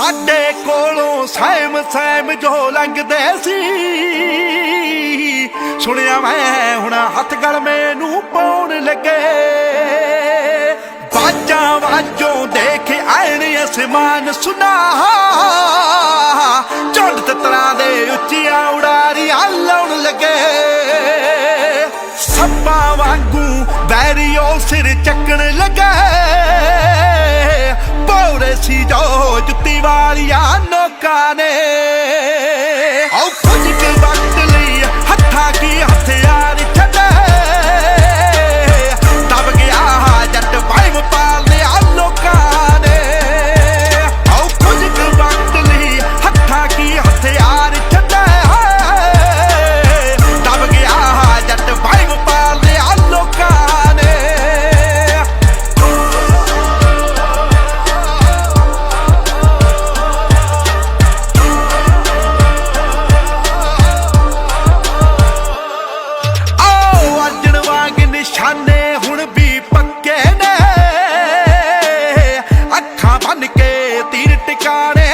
ਸਾਡੇ ਕੋਲੋਂ ਸਹਿਮ ਸੈਮ ਜੋ ਲੰਘਦੇ ਸੀ। ਸੁਣਿਆ ਮੈਂ ਹੁਣ ਹੱਥ ਗਲ ਮੈਨੂੰ ਪਾਉਣ ਲੱਗੇ। ਬਾਜਾਂ ਵਾਜੋਂ ਦੇਖ ਆਣ ਅਸਮਾਨ ਸੁਨਾ। ਝੁੰਡ ਤਤਰਾਂ ਦੇ ਉੱਚੀਆਂ ਉਡਾਰੀਆਂ ਲਾਉਣ ਲੱਗੇ। ਸੱਪਾਂ ਵਾਂਗੂ ਬੈਰੀਓ ਸਿਰ ਚੱਕਣ ਲੱਗੇ। ਪੌੜੇ ਸੀ ਜੋ ਵਾਲੀਆਂ care.